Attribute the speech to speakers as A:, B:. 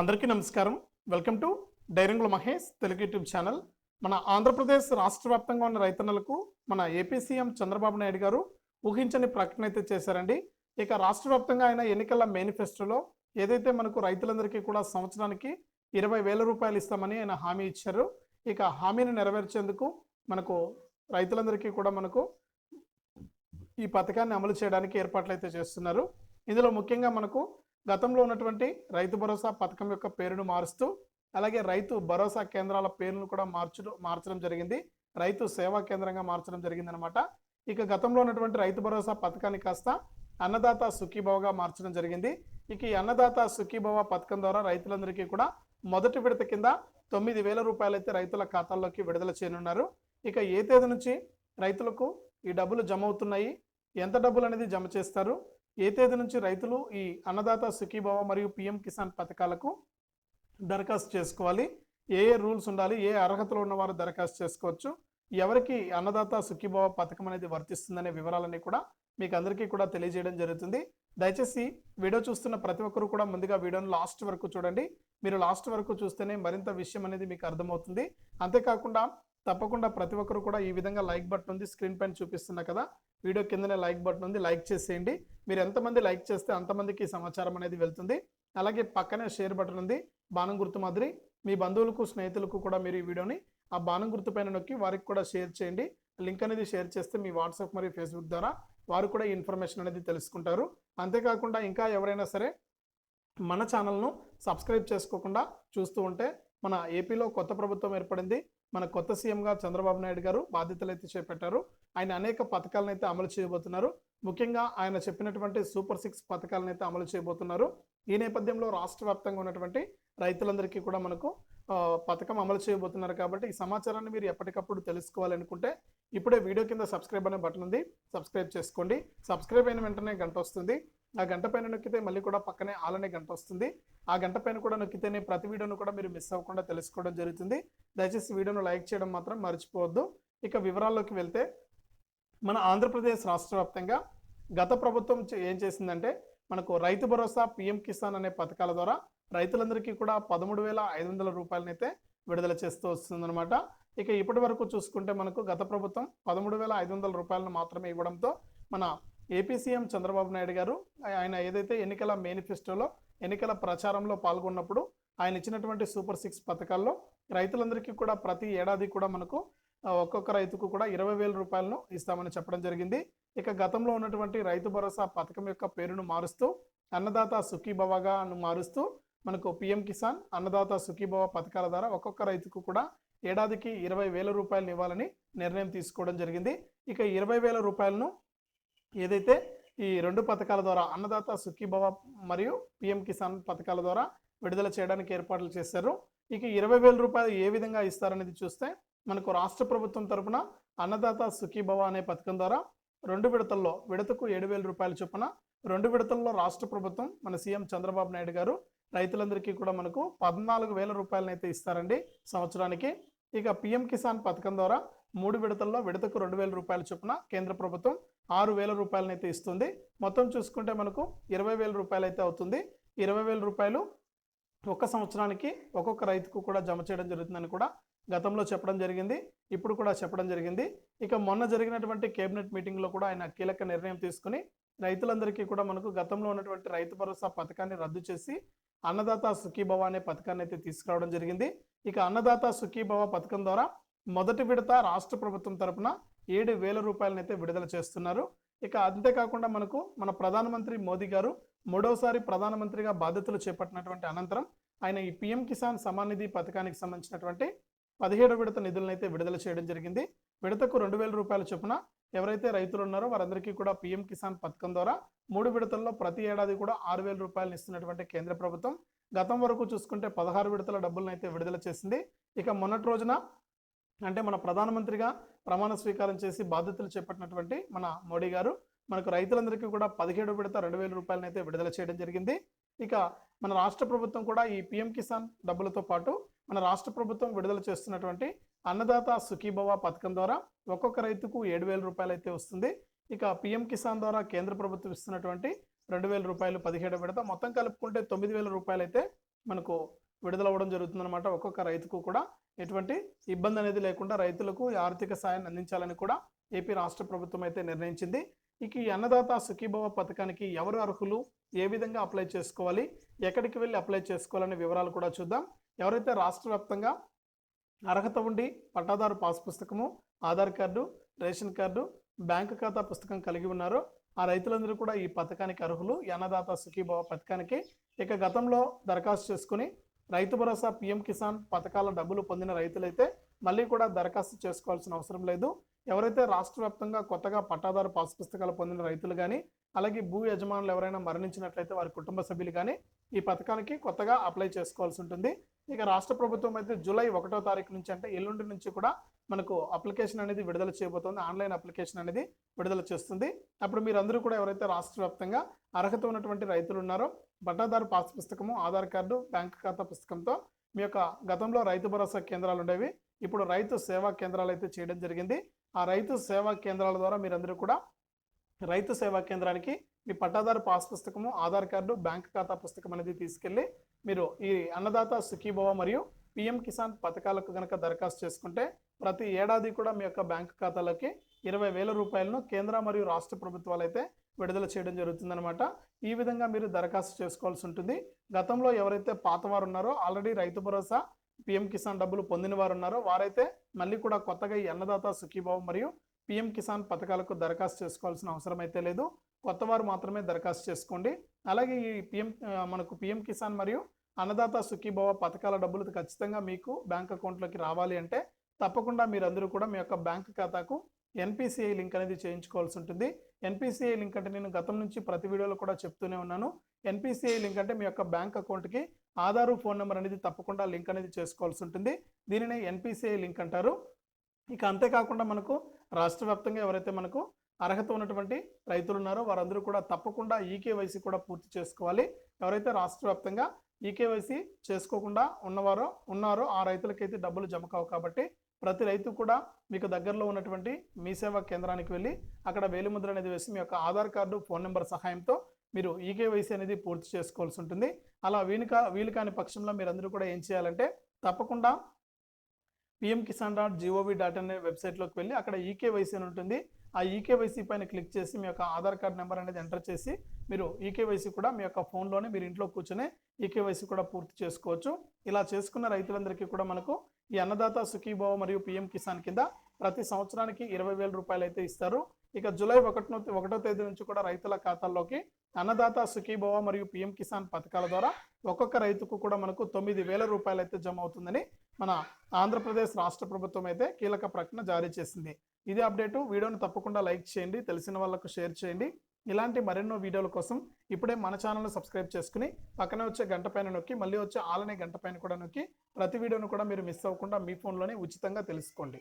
A: అందరికీ నమస్కారం. Welcome to Dairangula Mahesh Telugu YouTube channel. మన ఆంధ్రప్రదేశ్ రాష్ట్ర వ్యాప్తంగా ఉన్న రైతన్నలకు మన ఏపీ సీఎం చంద్రబాబు నాయుడు గారు ఊహించని ప్రకటన అయితే చేశారండి. ఇక రాష్ట్ర వ్యాప్తంగా ఆయన ఎన్నికల మేనిఫెస్టోలో ఏదైతే మనకు రైతులందరికీ కూడా సంవత్సరానికి ఇరవై వేల రూపాయలు ఇస్తామని ఆయన హామీ ఇచ్చారు. ఇక హామీని నెరవేర్చేందుకు మనకు రైతులందరికీ కూడా మనకు ఈ పథకాన్ని అమలు చేయడానికి ఏర్పాట్లు అయితే చేస్తున్నారు. ఇందులో ముఖ్యంగా మనకు గతంలో ఉన్నటువంటి రైతు భరోసా పథకం యొక్క పేరును మారుస్తూ అలాగే రైతు భరోసా కేంద్రాల పేర్లను కూడా మార్చడం మార్చడం జరిగింది. రైతు సేవా కేంద్రంగా మార్చడం జరిగింది అనమాట ఇక గతంలో ఉన్నటువంటి రైతు భరోసా పథకాన్ని కాస్త అన్నదాత సుఖీభవగా మార్చడం జరిగింది. ఇక ఈ అన్నదాత సుఖీభవ పథకం ద్వారా రైతులందరికీ కూడా మొదటి విడత కింద తొమ్మిది వేల రూపాయలు అయితే రైతుల ఖాతాల్లోకి విడుదల చేయనున్నారు. ఇక ఏ తేదీ నుంచి రైతులకు ఈ డబ్బులు జమ అవుతున్నాయి? ఎంత డబ్బులు అనేది జమ చేస్తారు? ఏ తేదీ నుంచి రైతులు ఈ అన్నదాత సుఖీభవ మరియు పిఎం కిసాన్ పథకాలకు దరఖాస్తు చేసుకోవాలి? ఏ ఏ రూల్స్ ఉండాలి? ఏ అర్హతలు ఉన్నవారు దరఖాస్తు చేసుకోవచ్చు? ఎవరికి అన్నదాత సుఖీభవ పథకం అనేది వర్తిస్తుందనే వివరాలన్నీ కూడా మీకు అందరికీ కూడా తెలియజేయడం జరుగుతుంది. దయచేసి వీడియో చూస్తున్న ప్రతి ఒక్కరు కూడా ముందుగా వీడియోను లాస్ట్ వరకు చూడండి. మీరు లాస్ట్ వరకు చూస్తేనే మరింత విషయం అనేది మీకు అర్థమవుతుంది. అంతేకాకుండా తప్పకుండా ప్రతి ఒక్కరు కూడా ఈ విధంగా లైక్ బటన్ ఉంది స్క్రీన్ పైన చూపిస్తున్నా కదా వీడియో కిందనే లైక్ బటన్ ఉంది లైక్ చేసేయండి. మీరు ఎంతమంది లైక్ చేస్తే అంతమందికి సమాచారం అనేది వెళ్తుంది. అలాగే పక్కనే షేర్ బటన్ ఉంది బాణం గుర్తు మాదిరి. మీ బంధువులకు స్నేహితులకు కూడా మీరు ఈ వీడియోని ఆ బాణం గుర్తు పైన నొక్కి వారికి కూడా షేర్ చేయండి. లింక్ అనేది షేర్ చేస్తే మీ వాట్సాప్ మరియు ఫేస్బుక్ ద్వారా వారు కూడా ఈ ఇన్ఫర్మేషన్ అనేది తెలుసుకుంటారు. అంతేకాకుండా ఇంకా ఎవరైనా సరే మన ఛానల్ను సబ్స్క్రైబ్ చేసుకోకుండా చూస్తూ ఉంటే మన ఏపీలో కొత్త ప్రభుత్వం ఏర్పడింది. మన కొత్త సీఎంగా చంద్రబాబు నాయుడు గారు బాధ్యతలు అయితే చేపట్టారు. ఆయన అనేక పథకాలను అయితే అమలు చేయబోతున్నారు. ముఖ్యంగా ఆయన చెప్పినటువంటి సూపర్ సిక్స్ పథకాలను అయితే అమలు చేయబోతున్నారు. ఈ నేపథ్యంలో రాష్ట్ర వ్యాప్తంగా ఉన్నటువంటి రైతులందరికీ కూడా మనకు పథకం అమలు చేయబోతున్నారు కాబట్టి ఈ సమాచారాన్ని మీరు ఎప్పటికప్పుడు తెలుసుకోవాలనుకుంటే ఇప్పుడే వీడియో కింద సబ్స్క్రైబ్ అనే బటన్ ఉంది. సబ్స్క్రైబ్ చేసుకోండి. సబ్స్క్రైబ్ అయిన వెంటనే గంట వస్తుంది. ఆ గంట పైన నొక్కితే మళ్ళీ కూడా పక్కనే ఆలనే గంట వస్తుంది. ఆ గంట పైన కూడా నొక్కితేనే ప్రతి వీడియోను కూడా మీరు మిస్ అవ్వకుండా తెలుసుకోవడం జరుగుతుంది. దయచేసి వీడియోను లైక్ చేయడం మాత్రం మర్చిపోవద్దు. ఇక వివరాల్లోకి వెళ్తే మన ఆంధ్రప్రదేశ్ రాష్ట్ర వ్యాప్తంగా గత ప్రభుత్వం ఏం చేసిందంటే మనకు రైతు భరోసా పిఎం కిసాన్ అనే పథకాల ద్వారా రైతులందరికీ కూడా పదమూడు వేల ఐదు వందల రూపాయలనైతే విడుదల చేస్తూ వస్తుందన్నమాట. ఇక ఇప్పటి వరకు చూసుకుంటే మనకు గత ప్రభుత్వం పదమూడు వేల ఐదు వందల రూపాయలను మాత్రమే ఇవ్వడంతో మన ఏపీ సీఎం చంద్రబాబు నాయుడు గారు ఆయన ఏదైతే ఎన్నికల మేనిఫెస్టోలో ఎన్నికల ప్రచారంలో పాల్గొన్నప్పుడు ఆయన ఇచ్చినటువంటి సూపర్ సిక్స్ పథకాల్లో రైతులందరికీ కూడా ప్రతి ఏడాది కూడా మనకు ఒక్కొక్క రైతుకు కూడా ఇరవై వేల రూపాయలను ఇస్తామని చెప్పడం జరిగింది. ఇక గతంలో ఉన్నటువంటి రైతు భరోసా పథకం యొక్క పేరును మారుస్తూ అన్నదాత సుఖీభవగా మారుస్తూ మనకు పిఎం కిసాన్ అన్నదాత సుఖీభవ పథకాల ద్వారా ఒక్కొక్క రైతుకు కూడా ఏడాదికి ఇరవై వేల రూపాయలను ఇవ్వాలని నిర్ణయం తీసుకోవడం జరిగింది. ఇక ఇరవై వేల రూపాయలను ఏదైతే ఈ రెండు పథకాల ద్వారా అన్నదాత సుఖీభవ మరియు పిఎం కిసాన్ పథకాల ద్వారా విడుదల చేయడానికి ఏర్పాట్లు చేశారు. ఇక ఇరవై వేల రూపాయలు ఏ విధంగా ఇస్తారనేది చూస్తే మనకు రాష్ట్ర ప్రభుత్వం తరపున అన్నదాత సుఖీభవ అనే పథకం ద్వారా రెండు విడతల్లో విడతకు ఏడు వేల రూపాయల చొప్పున రెండు విడతల్లో రాష్ట్ర ప్రభుత్వం మన సీఎం చంద్రబాబు నాయుడు గారు రైతులందరికీ కూడా మనకు పద్నాలుగు వేల రూపాయలను అయితే ఇస్తారండి సంవత్సరానికి. ఇక పిఎం కిసాన్ పథకం ద్వారా మూడు విడతల్లో విడతకు రెండు వేల రూపాయల చొప్పున కేంద్ర ప్రభుత్వం ఆరు వేల రూపాయలనైతే ఇస్తుంది. మొత్తం చూసుకుంటే మనకు ఇరవై వేల రూపాయలు అయితే అవుతుంది. ఇరవై వేల రూపాయలు ఒక్క సంవత్సరానికి ఒక్కొక్క రైతుకు కూడా జమ చేయడం జరుగుతుందని కూడా గతంలో చెప్పడం జరిగింది. ఇప్పుడు కూడా చెప్పడం జరిగింది. ఇక మొన్న జరిగినటువంటి కేబినెట్ మీటింగ్లో కూడా ఆయన కీలక నిర్ణయం తీసుకుని రైతులందరికీ కూడా మనకు గతంలో ఉన్నటువంటి రైతు భరోసా పథకాన్ని రద్దు చేసి అన్నదాత సుఖీభవ అనే పథకాన్ని అయితే తీసుకురావడం జరిగింది. ఇక అన్నదాత సుఖీభవ పథకం ద్వారా మొదటి విడత రాష్ట్ర ప్రభుత్వం తరపున ఏడు వేల రూపాయలనైతే విడుదల చేస్తున్నారు. ఇక అంతేకాకుండా మనకు మన ప్రధానమంత్రి మోదీ గారు మూడవసారి ప్రధానమంత్రిగా బాధ్యతలు చేపట్టినటువంటి అనంతరం ఆయన ఈ పిఎం కిసాన్ సమాన్ నిధి పథకానికి సంబంధించినటువంటి పదిహేడు విడత నిధులనైతే విడుదల చేయడం జరిగింది. విడతకు రెండు వేల రూపాయల చొప్పున ఎవరైతే రైతులు ఉన్నారో వారందరికీ కూడా పిఎం కిసాన్ పథకం ద్వారా మూడు విడతల్లో ప్రతి ఏడాది కూడా ఆరు వేల రూపాయలు ఇస్తున్నటువంటి కేంద్ర ప్రభుత్వం గతం వరకు చూసుకుంటే పదహారు విడతల డబ్బులను అయితే విడుదల చేసింది. ఇక మొన్నటి రోజున అంటే మన ప్రధానమంత్రిగా ప్రమాణ స్వీకారం చేసి బాధ్యతలు చేపట్టినటువంటి మన మోడీ గారు మనకు రైతులందరికీ కూడా పదిహేడు విడత రెండు వేల రూపాయలను అయితే విడుదల చేయడం జరిగింది. ఇక మన రాష్ట్ర ప్రభుత్వం కూడా ఈ పిఎం కిసాన్ డబ్బులతో పాటు మన రాష్ట్ర ప్రభుత్వం విడుదల చేస్తున్నటువంటి అన్నదాత సుఖీభవ పథకం ద్వారా ఒక్కొక్క రైతుకు ఏడు వేల రూపాయలు అయితే వస్తుంది. ఇక పిఎం కిసాన్ ద్వారా కేంద్ర ప్రభుత్వం ఇస్తున్నటువంటి రెండు వేల రూపాయలు పదిహేడు విడత మొత్తం కలుపుకుంటే తొమ్మిది వేల రూపాయలు అయితే మనకు విడుదల అవ్వడం జరుగుతుందన్నమాట ఒక్కొక్క రైతుకు కూడా. ఎటువంటి ఇబ్బంది అనేది లేకుండా రైతులకు ఆర్థిక సాయాన్ని అందించాలని కూడా ఏపీ రాష్ట్ర ప్రభుత్వం అయితే నిర్ణయించింది. ఇక ఈ అన్నదాత సుఖీభవ పథకానికి ఎవరు అర్హులు? ఏ విధంగా అప్లై చేసుకోవాలి? ఎక్కడికి వెళ్ళి అప్లై చేసుకోవాలనే వివరాలు కూడా చూద్దాం. ఎవరైతే రాష్ట్ర వ్యాప్తంగా అర్హత ఉండి పట్టాదారు పాస్ పుస్తకము Aadhaar card ration card bank ఖాతా పుస్తకం కలిగి ఉన్నారో ఆ రైతులందరూ కూడా ఈ పథకానికి అర్హులు. ఈ అన్నదాత సుఖీభవ పథకానికి ఇక గతంలో దరఖాస్తు చేసుకుని రైతు భరోసా పిఎం కిసాన్ పథకాల డబ్బులు పొందిన రైతులైతే మళ్ళీ కూడా దరఖాస్తు చేసుకోవాల్సిన అవసరం లేదు. ఎవరైతే రాష్ట్ర వ్యాప్తంగా కొత్తగా పట్టాదారు పాస్ పుస్తకాలు పొందిన రైతులు కానీ అలాగే భూ యజమానులు ఎవరైనా మరణించినట్లయితే వారి కుటుంబ సభ్యులు కానీ ఈ పథకానికి కొత్తగా అప్లై చేసుకోవాల్సి ఉంటుంది. ఇక రాష్ట్ర ప్రభుత్వం అయితే జూలై ఒకటో తారీఖు నుంచి అంటే ఎల్లుండి నుంచి కూడా మనకు అప్లికేషన్ అనేది విడుదల చేయబోతోంది. ఆన్లైన్ అప్లికేషన్ అనేది విడుదల చేస్తుంది. అప్పుడు మీరందరూ కూడా ఎవరైతే రాష్ట్ర వ్యాప్తంగా అర్హత ఉన్నటువంటి రైతులు ఉన్నారో పట్టాదారు పాస్ పుస్తకము ఆధార్ కార్డు బ్యాంక్ ఖాతా పుస్తకంతో మీ యొక్క గతంలో రైతు భరోసా కేంద్రాలు ఉండేవి. ఇప్పుడు రైతు సేవా కేంద్రాలు అయితే చేయడం జరిగింది. ఆ రైతు సేవా కేంద్రాల ద్వారా మీరందరూ కూడా రైతు సేవా కేంద్రానికి మీ పట్టాదారు పాస్ పుస్తకము ఆధార్ కార్డు బ్యాంక్ ఖాతా పుస్తకం అనేది తీసుకెళ్ళి మీరు ఈ అన్నదాత సుఖీభవ మరియు పిఎం కిసాన్ పథకాలకు కనుక దరఖాస్తు చేసుకుంటే ప్రతి ఏడాది కూడా మీ యొక్క బ్యాంక్ ఖాతాలోకి ఇరవై వేల రూపాయలను కేంద్ర మరియు రాష్ట్ర ప్రభుత్వాలు అయితే విడుదల చేయడం జరుగుతుందన్నమాట. ఈ విధంగా మీరు దరఖాస్తు చేసుకోవాల్సి ఉంటుంది. గతంలో ఎవరైతే పాతవారు ఉన్నారో ఆల్రెడీ రైతు భరోసా పిఎం కిసాన్ డబ్బులు పొందిన వారు ఉన్నారో వారైతే మళ్ళీ కూడా కొత్తగా ఈ అన్నదాత సుఖీభావం మరియు పిఎం కిసాన్ పథకాలకు దరఖాస్తు చేసుకోవాల్సిన అవసరం అయితే లేదు. కొత్త వారు మాత్రమే దరఖాస్తు చేసుకోండి. అలాగే ఈ పిఎం మనకు పిఎం కిసాన్ మరియు అన్నదాత సుఖీభవ పథకాల డబ్బులు ఖచ్చితంగా మీకు బ్యాంక్ అకౌంట్లోకి రావాలి అంటే తప్పకుండా మీరందరూ కూడా మీ యొక్క బ్యాంక్ ఖాతాకు ఎన్పిసిఐ లింక్ అనేది చేయించుకోవాల్సి ఉంటుంది. ఎన్పిసిఐ లింక్ అంటే నేను గతం నుంచి ప్రతి వీడియోలో కూడా చెప్తూనే ఉన్నాను. ఎన్పిసిఐ లింక్ అంటే మీ యొక్క బ్యాంక్ అకౌంట్కి ఆధారు ఫోన్ నెంబర్ అనేది తప్పకుండా లింక్ అనేది చేసుకోవాల్సి ఉంటుంది. దీనినే ఎన్పిసిఐ లింక్ అంటారు. ఇక అంతేకాకుండా మనకు రాష్ట్ర వ్యాప్తంగా ఎవరైతే మనకు అర్హత ఉన్నటువంటి రైతులు ఉన్నారో వారందరూ కూడా తప్పకుండా ఈకేవైసీ కూడా పూర్తి చేసుకోవాలి. ఎవరైతే రాష్ట్ర వ్యాప్తంగా ఈకేవైసీ చేసుకోకుండా ఉన్నవారో ఉన్నారో ఆ రైతులకైతే డబ్బులు జమ కావు కాబట్టి ప్రతి రైతు కూడా మీకు దగ్గరలో ఉన్నటువంటి మీ సేవా కేంద్రానికి వెళ్ళి అక్కడ వేలిముద్ర అనేది వేసి మీ యొక్క ఆధార్ కార్డు ఫోన్ నెంబర్ సహాయంతో మీరు ఈకేవైసీ అనేది పూర్తి చేసుకోవాల్సి ఉంటుంది. అలా వీలు కా వీలు కాని పక్షంలో మీరందరూ కూడా ఏం చేయాలంటే తప్పకుండా PM Kisan dot G O V dot అనే వెబ్సైట్లోకి వెళ్ళి అక్కడ ఈకేవైసీ అని ఉంటుంది. ఆ ఈకేవైసీ పైన క్లిక్ చేసి మీ యొక్క ఆధార్ కార్డ్ నెంబర్ అనేది ఎంటర్ చేసి మీరు ఈకేవైసీ కూడా మీ యొక్క ఫోన్లోనే మీరు ఇంట్లో కూర్చొని ఈకేవైసీ కూడా పూర్తి చేసుకోవచ్చు. ఇలా చేసుకున్న రైతులందరికీ కూడా మనకు ఈ అన్నదాత సుఖీభావ మరియు పిఎం కిసాన్ కింద ప్రతి సంవత్సరానికి ఇరవై వేల రూపాయలు అయితే ఇస్తారు. ఇక జూలై ఒకటినో ఒకటో తేదీ నుంచి కూడా రైతుల ఖాతాల్లోకి అన్నదాత సుఖీభవ మరియు పిఎం కిసాన్ పథకాల ద్వారా ఒక్కొక్క రైతుకు కూడా మనకు తొమ్మిది వేల రూపాయలు అయితే జమ అవుతుందని మన ఆంధ్రప్రదేశ్ రాష్ట్ర ప్రభుత్వం అయితే కీలక ప్రకటన జారీ చేసింది. ఇది అప్డేటు. వీడియోను తప్పకుండా లైక్ చేయండి. తెలిసిన వాళ్ళకు షేర్ చేయండి. ఇలాంటి మరెన్నో వీడియోల కోసం ఇప్పుడే మన ఛానల్ని సబ్స్క్రైబ్ చేసుకుని పక్కనే వచ్చే గంట పైన నొక్కి మళ్ళీ వచ్చే ఆలనే గంట పైన కూడా నొక్కి ప్రతి వీడియోను కూడా మీరు మిస్ అవ్వకుండా మీ ఫోన్లోనే ఉచితంగా తెలుసుకోండి.